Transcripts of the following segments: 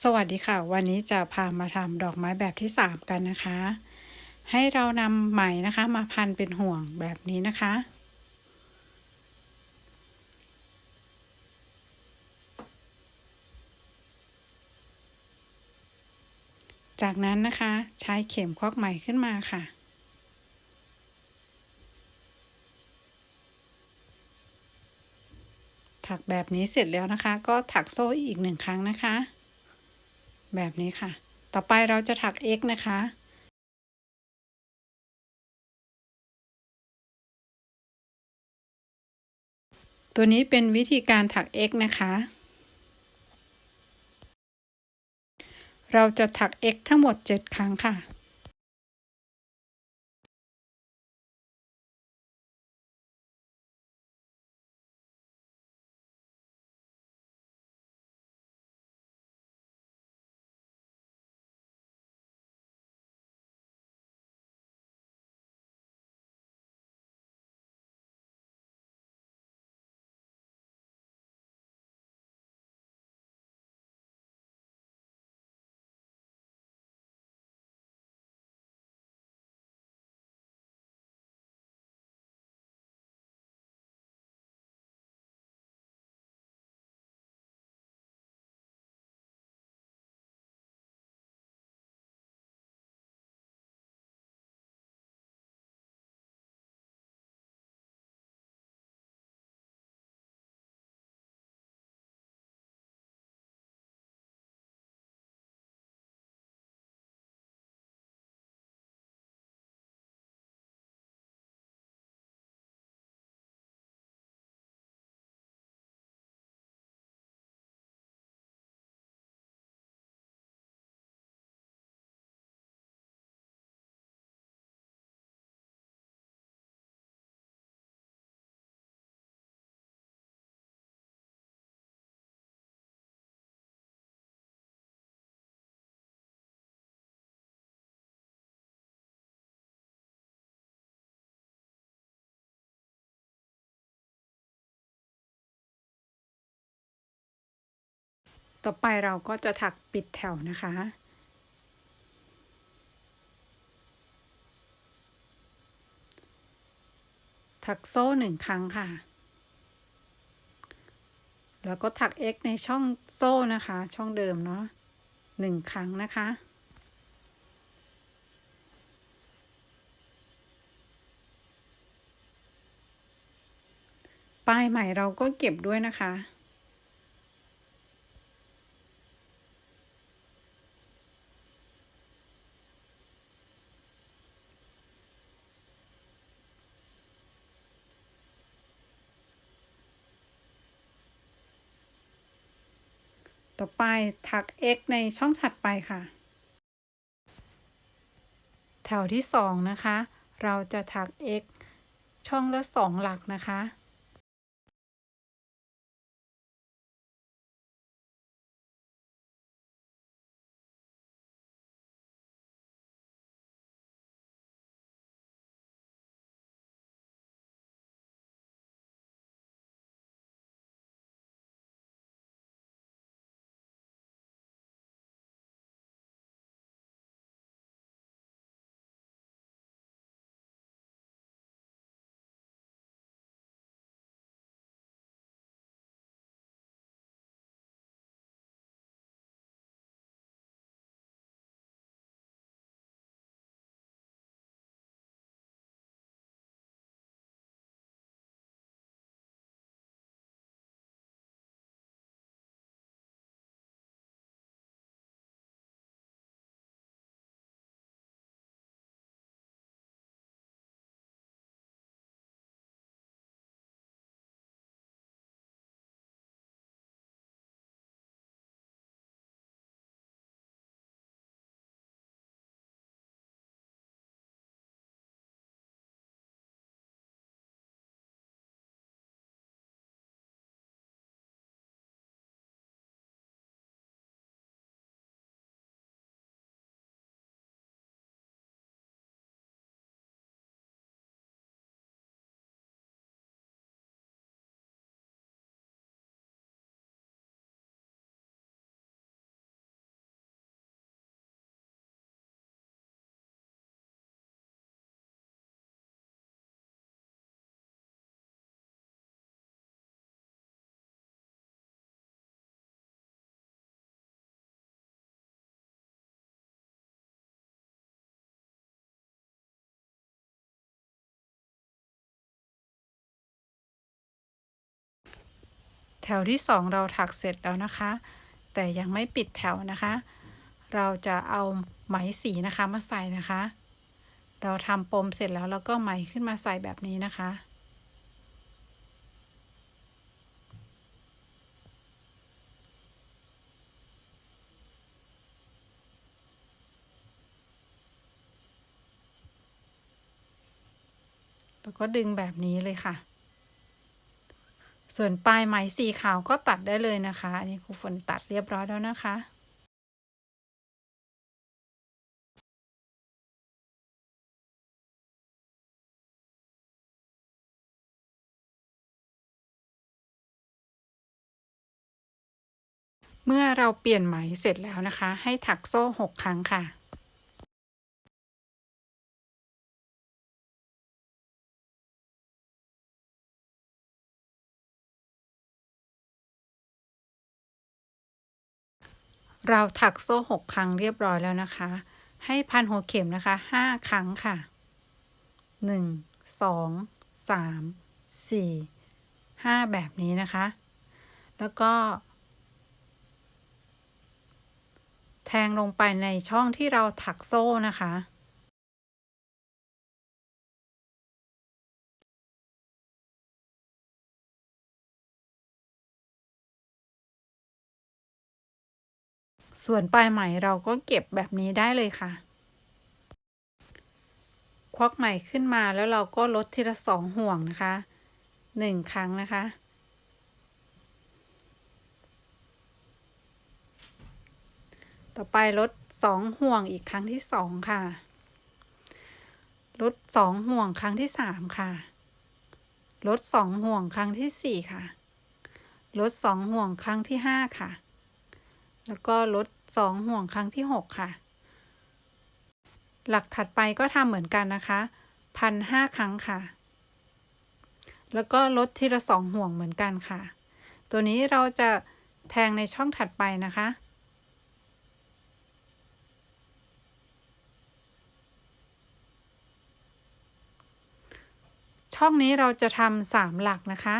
สวัสดีค่ะ วันนี้จะพามาทำดอกไม้แบบที่ 3 กันนะคะ ให้เรานำไหมนะคะมาพันเป็นห่วงแบบนี้นะคะ จากนั้นนะคะใช้เข็มควักไหมขึ้นมาค่ะถักแบบนี้เสร็จแล้วนะคะ ก็ถักโซ่อีกหนึ่งครั้งนะคะ แบบนี้ค่ะ ต่อไปเราจะถัก x นะคะตัวนี้เป็นวิธีการถัก x นะคะ เราจะถัก x ทั้งหมด 7 ครั้งค่ะ ต่อไปเราก็จะถักปิดแถวนะคะ ถักโซ่หนึ่งครั้งค่ะ แล้วก็ถัก x ในช่องโซ่นะคะ ช่องเดิมเนาะหนึ่งครั้งนะคะปลายไหมเราก็เก็บด้วยนะคะ ต่อไปถัก x ในช่องถัดไปค่ะ แถวที่สองนะคะ เราจะถัก x ช่องละสองหลักนะคะ แถวที่สองเราถักเสร็จแล้วนะคะ แต่ยังไม่ปิดแถวนะคะ เราจะเอาไหมสีนะคะมาใส่นะคะ เราทำปมเสร็จแล้วเราก็ไหมขึ้นมาใส่แบบนี้นะคะแล้วก็ดึงแบบนี้เลยค่ะ ส่วนปลายไหมสีขาวก็ตัดได้เลยนะคะ อันนี้ครูฝนตัดเรียบร้อยแล้วนะคะเมื่อเราเปลี่ยนไหมเสร็จแล้วนะคะ ให้ถักโซ่ 6 ครั้งค่ะ เราถักโซ่6ครั้งเรียบร้อยแล้วนะคะ ให้พันหัวเข็มนะคะ5ครั้งค่ะ1 2 3 4 5แบบนี้นะคะ แล้วก็ แทงลงไปในช่องที่เราถักโซ่นะคะ ส่วนปลายไหมเราก็เก็บแบบนี้ได้เลยค่ะ ควักไหมขึ้นมาแล้วเราก็ลดทีละสองห่วงนะคะหนึ่งครั้งนะคะ ต่อไปลดสองห่วงอีกครั้งที่สองค่ะ ลดสองห่วงครั้งที่สามค่ะ ลดสองห่วงครั้งที่สี่ค่ะ ลดสองห่วงครั้งที่ห้าค่ะ แล้วก็ลดสองห่วงครั้งที่หกค่ะ หลักถัดไปก็ทำเหมือนกันนะคะพันห้าครั้งค่ะ แล้วก็ลดทีละสองห่วงเหมือนกันค่ะ ตัวนี้เราจะแทงในช่องถัดไปนะคะช่องนี้เราจะทำสามหลักนะคะ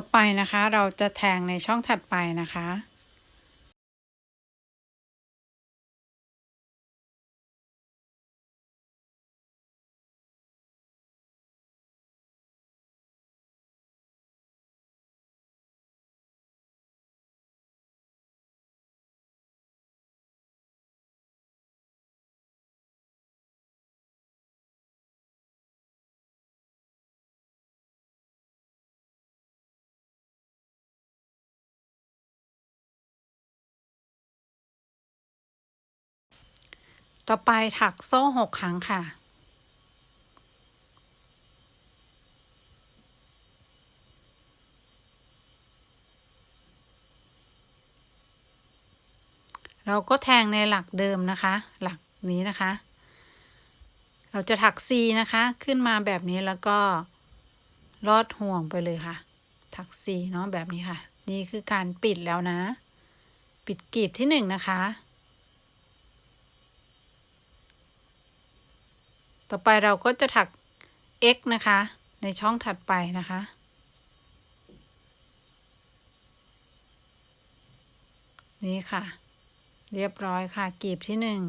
ต่อไปนะคะ เราจะแทงในช่องถัดไปนะคะ ต่อไปถักโซ่หกครั้งค่ะ เราก็แทงในหลักเดิมนะคะ หลักนี้นะคะ เราจะถัก C นะคะ ขึ้นมาแบบนี้แล้วก็ลอดห่วงไปเลยค่ะ ถัก C เนาะแบบนี้ค่ะ นี่คือการปิดแล้วนะ ปิดกลีบที่หนึ่งนะคะ ต่อไปเราก็จะถัก x นะคะ ในช่องถัดไปนะคะ นี่ค่ะ เรียบร้อยค่ะกลีบที่หนึ่ง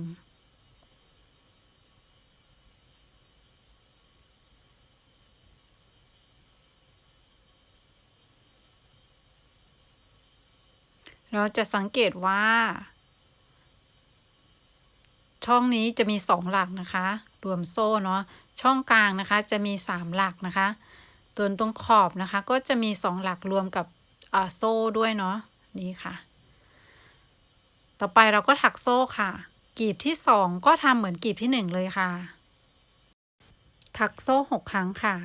เราจะสังเกตว่า ช่องนี้จะมีสองหลักนะคะ รวมโซ่เนาะช่องกลางนะคะจะมีสามหลักนะคะตัวนตรงขอบนะคะ ก็จะมีสองหลักรวมกับโซ่ด้วยเนาะนี่ค่ะ ต่อไปเราก็ถักโซ่ค่ะกลีบที่สองก็ทำเหมือนกลีบที่หนึ่งเลยค่ะ ถักโซ่หกครั้งค่ะ